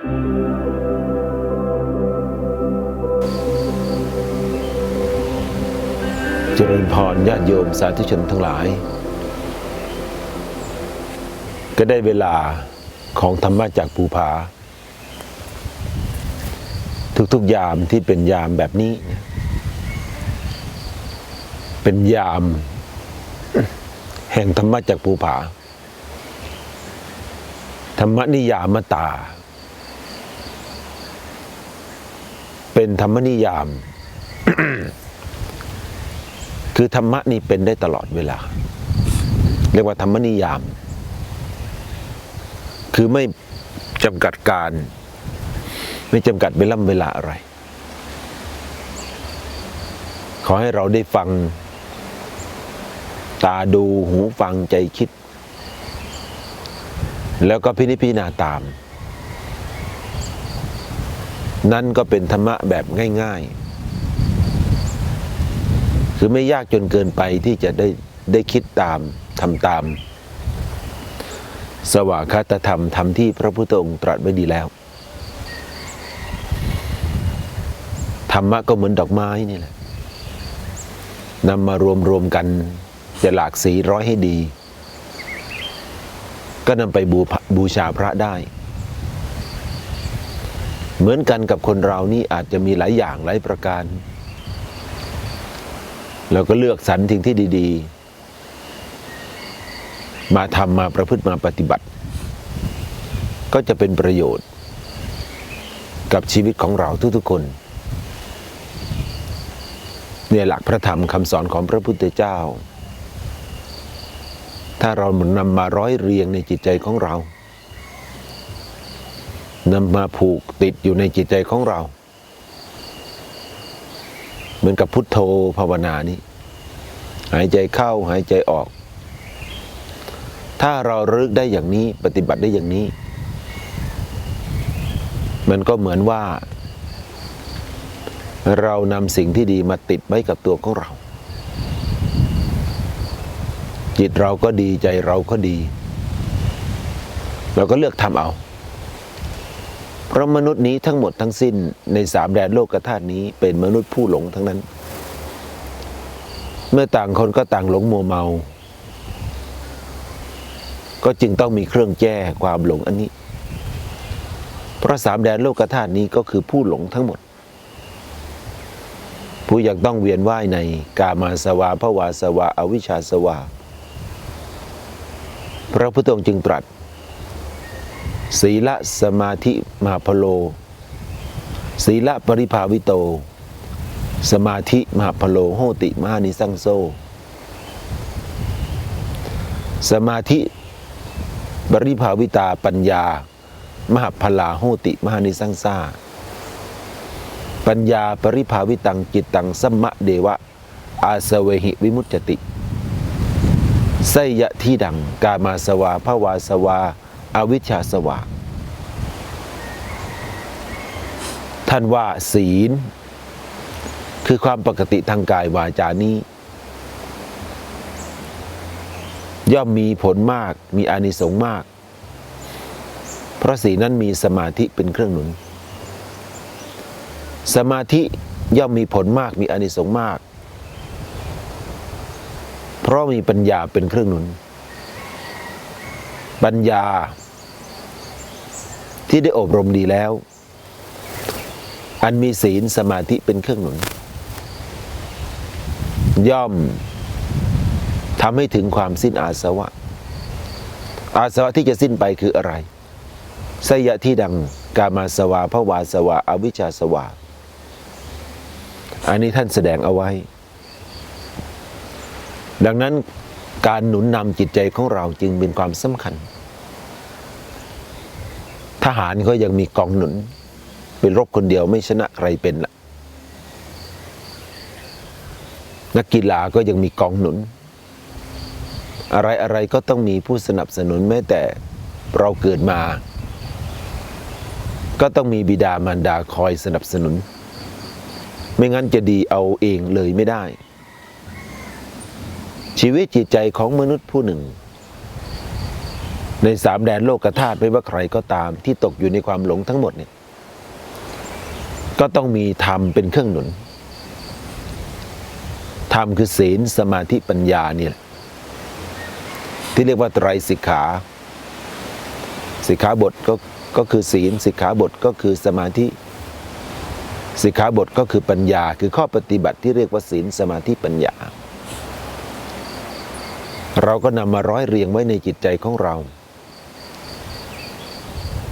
เจริญพรญาติโยมสาธุชนทั้งหลาย ก็ได้เวลาของธรรมะจากภูผา ทุกๆยามที่เป็นยามแบบนี้ เป็นยามแห่งธรรมะจากภูผาธรรมนิยามตา เป็นธรรมนิยาม คือธรรมะนี่เป็นได้ตลอดเวลา เรียกว่าธรรมนิยาม คือไม่จำกัดการ ไม่จำกัดเวลาเวลาอะไร ขอให้เราได้ฟัง ตาดูหูฟังใจคิด แล้วก็พินิจพิจารณาตาม นั่นก็เป็นธรรมะแบบง่าย ๆ คือไม่ยากจนเกินไปที่จะได้ได้คิดตามทำตาม สวากขาตธรรมทำที่พระพุทธองค์ตรัสไว้ดีแล้ว ธรรมะก็เหมือนดอกไม้นี่แหละนำมารวมรวมๆกันจะหลากสีร้อยให้ดี ก็นำไปบูบูชาพระได้ เหมือนกันกับคนเรานี่อาจจะมีหลายอย่างหลายประการ เราก็เลือกสรรสิ่งที่ดี ๆ มาทำมาประพฤติมาปฏิบัติ ก็จะเป็นประโยชน์ กับชีวิตของเราทุกๆคนเนี่ยหลักพระธรรมคำสอนของพระพุทธเจ้า ถ้าเรานำมาร้อยเรียงในจิตใจของเรา นำมาผูกติดอยู่ในจิตใจของเรา เหมือนกับพุทโธภาวนานี้ หายใจเข้าหายใจออก ถ้าเรารึกได้อย่างนี้ปฏิบัติได้อย่างนี้ มันก็เหมือนว่า เรานำสิ่งที่ดีมาติดไว้กับตัวของเรา จิตเราก็ดีใจเราก็ดี เราก็เลือกทำเอา เพราะมนุษย์นี้ทั้งหมดทั้งสิ้นในสามแดนโลกธาตุนี้เป็นมนุษย์ผู้หลงทั้งนั้น เมื่อต่างคนก็ต่างหลงมัวเมา ก็จึงต้องมีเครื่องแก้ความหลงอันนี้ เพราะสามแดนโลกธาตุนี้ก็คือผู้หลงทั้งหมด ผู้อยากต้องเวียนว่ายในกามาสวาภวาสวาอวิชชาสวาพระพุทธองค์จึงตรัส ศีละสมาธิมหาพโล ศีละปริภาวิโต สมาธิมหาพโลโหติมหานิสังโซ สมาธิบริภาวิตาปัญญา มหาพลาโหติมหานิสังสาปัญญาปริภาวิตังจิตตังสัมมะเดวะ อาสเวหิวิมุตติไสยะที่ดังกามาสวาภวาสวา อวิชชาสวาท่านว่าศีล คือความปกติทางกายวาจานี้ ย่อมมีผลมากมีอานิสงส์มาก เพราะศีลนั้นมีสมาธิเป็นเครื่องหนุน สมาธิย่อมมีผลมากมีอานิสงส์มาก เพราะมีปัญญาเป็นเครื่องหนุน ปัญญา ที่ได้อบรมดีแล้ว อันมีศีลสมาธิเป็นเครื่องหนุน ย่อมทำให้ถึงความสิ้นอาสวะ อาสวะที่จะสิ้นไปคืออะไรไสยะที่ดังกามาสวาภวาสวาอวิชชาสวาอันนี้ท่านแสดงเอาไว้ ดังนั้น การหนุนนำจิตใจของเราจึงเป็นความสำคัญ ทหารก็ยังมีกองหนุน เป็นรบคนเดียวไม่ชนะใครเป็นละนักกีฬาก็ยังมีกองหนุน อะไรอะไรก็ต้องมีผู้สนับสนุนแม้แต่เราเกิดมา ก็ต้องมีบิดามารดาคอยสนับสนุน ไม่งั้นจะดีเอาเองเลยไม่ได้ ชีวิตจิตใจของมนุษย์ผู้หนึ่ง ในสามแดนโลกธาตุไม่ว่าใครก็ตามที่ตกอยู่ในความหลงทั้งหมดเนี่ยก็ต้องมีธรรมเป็นเครื่องหนุน ธรรมคือศีลสมาธิปัญญาเนี่ยแหละที่เรียกว่าไตรสิกขา สิกขาบทก็ก็คือศีลสิกขาบทก็คือสมาธิ สิกขาบทก็คือปัญญา คือข้อปฏิบัติที่เรียกว่าศีลสมาธิปัญญา เราก็นำมาร้อยเรียงไว้ในจิตใจของเรา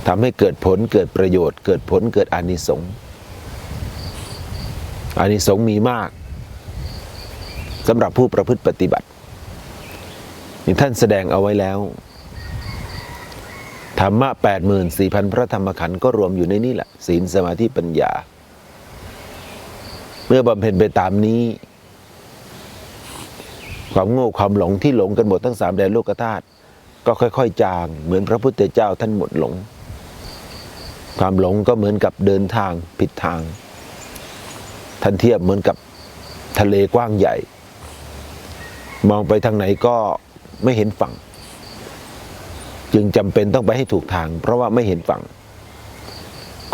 ทำให้เกิดผลเกิดประโยชน์ เกิดผลเกิดอานิสงส์อานิสงส์มีมากสำหรับผู้ประพฤติปฏิบัตินี่ท่านแสดงเอาไว้แล้ว ธรรมะ 84,000 พระธรรมขันธ์ก็รวมอยู่ในนี่แหละ ศีลสมาธิปัญญา เมื่อบำเพ็ญไปตามนี้ ความโง่ความหลงที่หลงกันหมดทั้งสามแดนโลกธาตุก็ค่อยๆ จาง เหมือนพระพุทธเจ้าท่านหมดหลง ความหลงก็เหมือนกับเดินทางผิดทาง ท่านเทียบเหมือนกับทะเลกว้างใหญ่ มองไปทางไหนก็ไม่เห็นฝั่ง จึงจำเป็นต้องไปให้ถูกทาง เพราะว่าไม่เห็นฝั่ง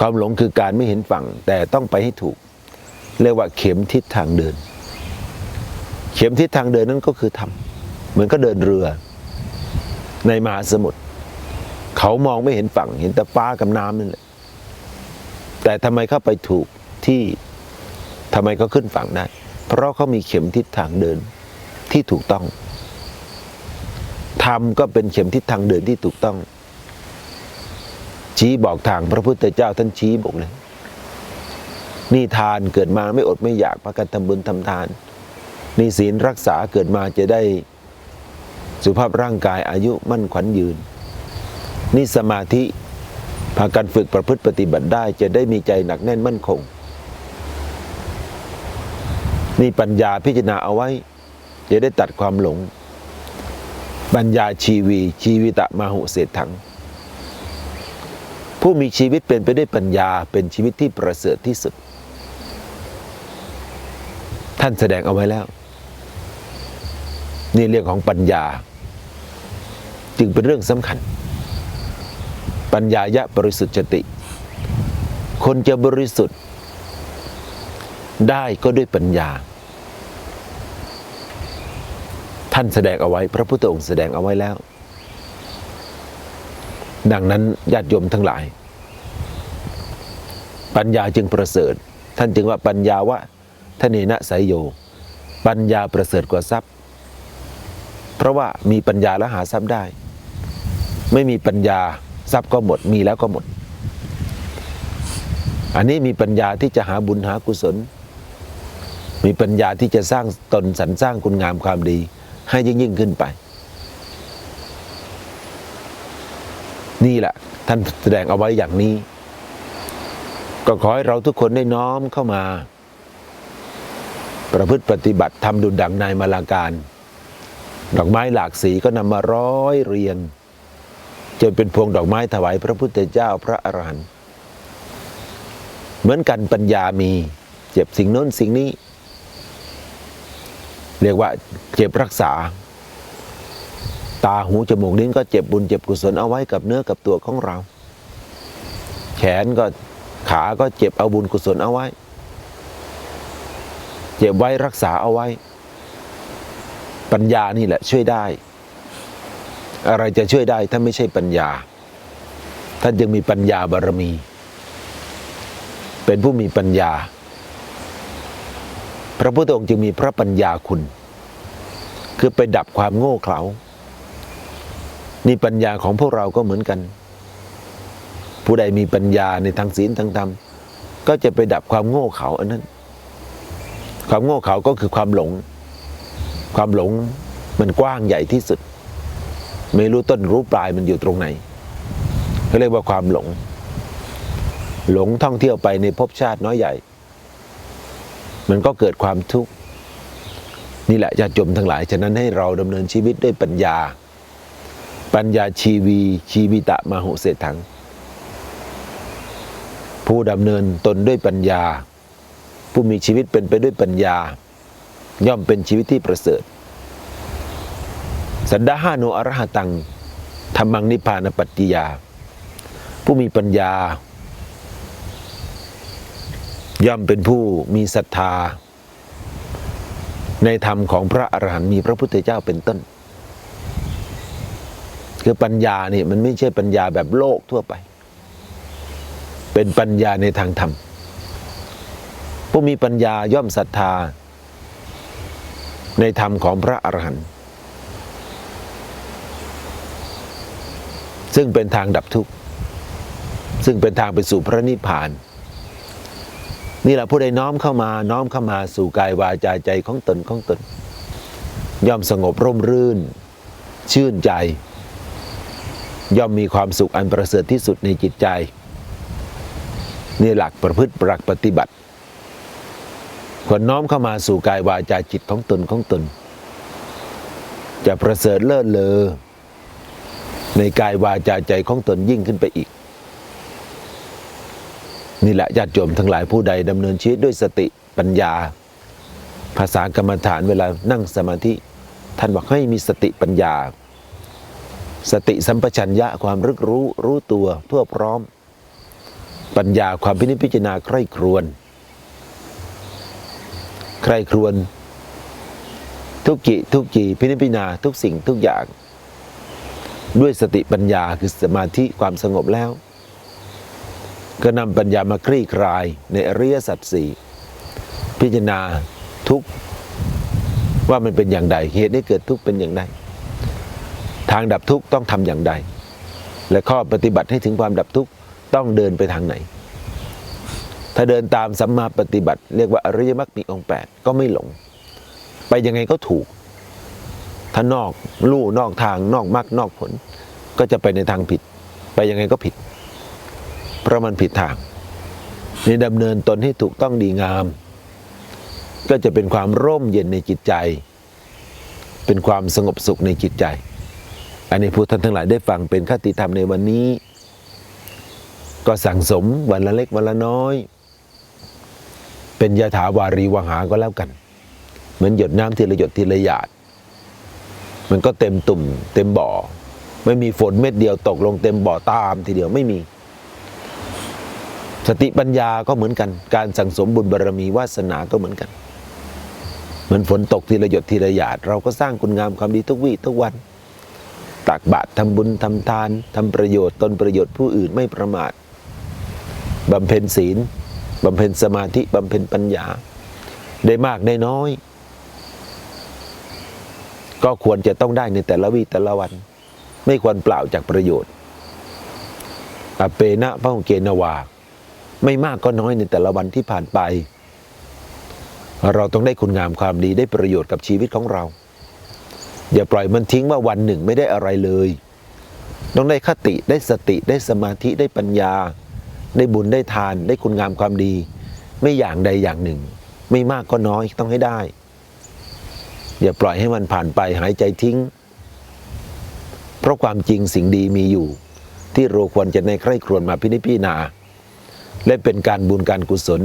ความหลงคือการไม่เห็นฝั่ง แต่ต้องไปให้ถูก เรียกว่าเข็มทิศทางเดิน ข็มทิศทางเดินนั้นก็คือธรรมเหมือนก็เดินเรือ ในมหาสมุทรเขามองไม่เห็นฝั่งเห็นแต่ฟ้ากับน้ำนั่นแหละแต่ทำไมเขาไปถูกที่ทำไมเขาขึ้นฝั่งได้ เพราะเขามีเข็มทิศทางเดินที่ถูกต้องธรรมก็เป็นเข็มทิศทางเดินที่ถูกต้อง ชี้บอกทางพระพุทธเจ้าท่านชี้บอกเลยนี่ทานเกิดมาไม่อดไม่อยากพากันทำบุญทำทาน นี่ศีลรักษาเกิดมาจะได้สุภาพร่างกายอายุมั่นขวัญยืน นี่สมาธิพากันฝึกประพฤติปฏิบัติได้จะได้มีใจหนักแน่นมั่นคง นี่ปัญญาพิจารณาเอาไว้ จะได้ตัดความหลง ปัญญาชีวี ชีวิตะมาหุเศรษถัง ผู้มีชีวิตเป็นไปด้วยปัญญาเป็นชีวิตที่ประเสริฐที่สุด ท่านแสดงเอาไว้แล้ว นี่เรื่องของปัญญา จึงเป็นเรื่องสำคัญ ปัญญายะบริสุทธิ์จติ คนจะบริสุทธิ์ ได้ก็ด้วยปัญญา ท่านแสดงเอาไว้ พระพุทธองค์แสดงเอาไว้แล้ว ดังนั้นญาติโยมทั้งหลาย ปัญญาจึงประเสริฐ ท่านจึงว่าปัญญาวะทะเนนะไสยโย ปัญญาประเสริฐกว่าทรัพย ราะว่ามีปัญญาแล้วหาทรัพย์ได้ ไม่มีปัญญาทรัพย์ก็หมดมีแล้วก็หมด อันนี้มีปัญญาที่จะหาบุญหากุศล มีปัญญาที่จะสร้างตนสรรสร้างคุณงามความดี ให้ยิ่งยิ่งขึ้นไป นี่แหละท่านแสดงเอาไว้อย่างนี้ ก็ขอให้เราทุกคนได้น้อมเข้ามา ประพฤติปฏิบัติทำดุจดังนายมาลาการ ดอกไม้หลากสีก็นำมาร้อยเรียงจนเป็นพวงดอกไม้ถวายพระพุทธเจ้าพระอรหันต์เหมือนกันปัญญามี เจ็บสิ่งโน้นสิ่งนี้ เรียกว่าเจ็บรักษา ตาหูจมูกลิ้นก็เจ็บบุญเจ็บกุศลเอาไว้กับเนื้อกับตัวของเรา แขนก็ขาก็เจ็บเอาบุญกุศลเอาไว้ เจ็บไว้รักษาเอาไว้ ปัญญานี่แหละช่วยได้ อะไรจะช่วยได้ถ้าไม่ใช่ปัญญา ท่านจึงมีปัญญาบารมี เป็นผู้มีปัญญา พระพุทธองค์จึงมีพระปัญญาคุณ คือไปดับความโง่เขลา นี่ปัญญาของพวกเราก็เหมือนกัน ผู้ใดมีปัญญาในทางศีลทางธรรม ก็จะไปดับความโง่เขลาอันนั้น ความโง่เขลาก็คือความหลง ความหลงมันกว้างใหญ่ที่สุด ไม่รู้ต้นรู้ปลายมันอยู่ตรงไหนเขาเรียกว่าความหลง หลงท่องเที่ยวไปในภพชาติน้อยใหญ่ มันก็เกิดความทุกข์นี่แหละญาติโยมทั้งหลาย ฉะนั้นให้เราดำเนินชีวิตด้วยปัญญา ปัญญาชีวี ชีวิตะมาหุเศรษถัง ผู้ดำเนินตนด้วยปัญญา ผู้มีชีวิตเป็นไปด้วยปัญญา ย่อมเป็นชีวิตที่ประเสริฐ สันดาหาโนอรหตังธรรมังนิพพานปัตติยา ผู้มีปัญญา ย่อมเป็นผู้มีศรัทธา ในธรรมของพระอรหันต์มีพระพุทธเจ้าเป็นต้น คือปัญญาเนี่ยมันไม่ใช่ปัญญาแบบโลกทั่วไป เป็นปัญญาในทางธรรม ผู้มีปัญญาย่อมศรัทธา ในธรรมของพระอรหันต์ซึ่งเป็นทางดับทุกข์ ซึ่งเป็นทางไปสู่พระนิพพาน นี่แหละผู้ใดน้อมเข้ามาน้อมเข้ามาสู่กายวาจาใจของตนของตน ย่อมสงบร่มรื่น ชื่นใจ ย่อมมีความสุขอันประเสริฐที่สุดในจิตใจ นี่หลักประพฤติปรักปฏิบัติ ควรน้อมเข้ามาสู่กายวาจาจิตของตนของตน จะประเสริฐเลิศเลอในกายวาจาใจของตนยิ่งขึ้นไปอีก นี่แหละญาติโยมทั้งหลายผู้ใดดำเนินชีวิตด้วยสติปัญญา ภาษากรรมฐานเวลานั่งสมาธิ ท่านบอกให้มีสติปัญญา สติสัมปชัญญะความรึกรู้รู้ตัวทั่วพร้อม ปัญญาความพินิจพิจารณาใคร่ครวน ใครครวนทุกกิทุกกีพินิจพิจารณาทุกสิ่งทุกอย่าง ด้วยสติปัญญาคือสมาธิความสงบแล้ว ก็นำปัญญามาคลี่คลายในอริยสัจสี่พิจารณาทุกว่ามันเป็นอย่างใดเหตุให้เกิดทุกเป็นอย่างใดทางดับทุกต้องทำอย่างใด และข้อปฏิบัติให้ถึงความดับทุกต้องเดินไปทางไหน ถ้าเดินตามสัมมาปฏิบัติ เรียกว่าอริยมรรคมีองค์แปดก็ไม่หลง ไปยังไงก็ถูก ถ้านอกลู่นอกทางนอกมรรคนอกผล ก็จะไปในทางผิด ไปยังไงก็ผิด เพราะมันผิดทางในดำเนินตนให้ถูกต้องดีงาม ก็จะเป็นความร่มเย็นในจิตใจ เป็นความสงบสุขในจิตใจ อันนี้ผู้ท่านทั้งหลายได้ฟังเป็นคติธรรมในวันนี้ ก็สั่งสมวันละเล็กวันละน้อย เป็นยถาวารีวหาก็แล้วกัน เหมือนหยดน้ำทีละหยดทีละหยาด มันก็เต็มตุ่ม เต็มบ่อ ไม่มีฝนเม็ดเดียวตกลงเต็มบ่อตามทีเดียวไม่มี สติปัญญาก็เหมือนกัน การสั่งสมบุญบารมีวาสนาก็เหมือนกัน เหมือนฝนตกทีละหยดทีละหยาด เราก็สร้างคุณงามความดีทุกวี่ทุกวันตักบาตรทำบุญทำทานทำประโยชน์ตนประโยชน์ผู้อื่นไม่ประมาทบำเพ็ญศีล บำเพ็ญสมาธิบำเพ็ญปัญญา ได้มากได้น้อย ก็ควรจะต้องได้ในแต่ละวี่แต่ละวัน ไม่ควรเปล่าจากประโยชน์อเปนะพระองค์เกณวา ไม่มากก็น้อยในแต่ละวันที่ผ่านไป เราต้องได้คุณงามความดีได้ประโยชน์กับชีวิตของเรา อย่าปล่อยมันทิ้งว่าวันหนึ่งไม่ได้อะไรเลย ต้องได้คติได้สติได้สมาธิได้ปัญญา ได้บุญได้ทานได้คุณงามความดี ไม่อย่างใดอย่างหนึ่ง ไม่มากก็น้อยต้องให้ได้ อย่าปล่อยให้มันผ่านไปหายใจทิ้ง เพราะความจริงสิ่งดีมีอยู่ ที่เราควรจะในใคร่ครวญมาพินิจพิจารณาและเป็นการบุญการกุศล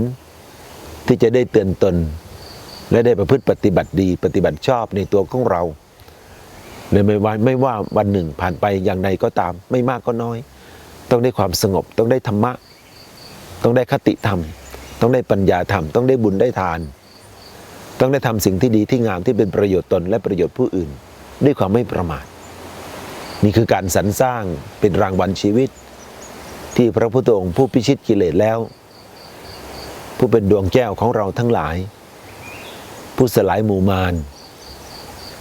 ที่จะได้เตือนตน และได้ประพฤติปฏิบัติดี ปฏิบัติชอบในตัวของเราเลยไม่ว่าไม่ว่าวันหนึ่งผ่านไปอย่างใดก็ตาม ไม่มากก็น้อย ต้องได้ความสงบต้องได้ธรรมะ ต้องได้คติธรรม ต้องได้ปัญญาธรรม ต้องได้บุญได้ทาน ต้องได้ทำสิ่งที่ดีที่งามที่เป็นประโยชน์ตนและประโยชน์ผู้อื่น ด้วยความไม่ประมาท นี่คือการสรรสร้างเป็นรางวัลชีวิต ที่พระพุทธองค์ผู้พิชิตกิเลสแล้ว ผู้เป็นดวงแก้วของเราทั้งหลาย ผู้สลายหมู่มาร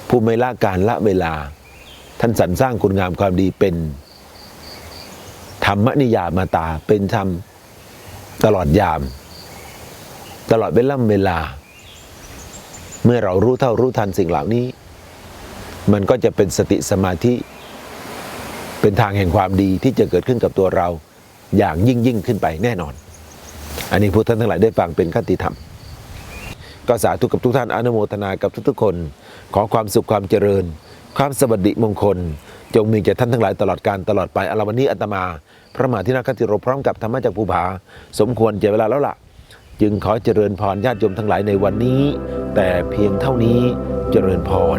ผู้ไม่ละการละเวลา ท่านสรรสร้างคุณงามความดีเป็นธรรมนิยามาตาเป็นธรรม ตลอดยาม ตลอดเวลาเวลา เมื่อเรารู้เท่ารู้ทันสิ่งเหล่านี้ มันก็จะเป็นสติสมาธิ เป็นทางแห่งความดีที่จะเกิดขึ้นกับตัวเราอย่างยิ่งยิ่งขึ้นไปแน่นอน อันนี้พุทธท่านทั้งหลายได้ฟังเป็นคติธรรม ก็สาธุกับทุกท่านอนุโมทนากับทุกๆคน ขอความสุขความเจริญ ความสวัสดิมงคล จงมีแก่ท่านทั้งหลายตลอดการตลอดไปอาลาวันนี้อาตมา พระมหาธินาคติโรพร้อมกับธรรมะจากภูผาสมควรเจเวลาแล้วล่ะ จึงขอเจริญพรญาติโยมทั้งหลายในวันนี้ แต่เพียงเท่านี้เจริญพร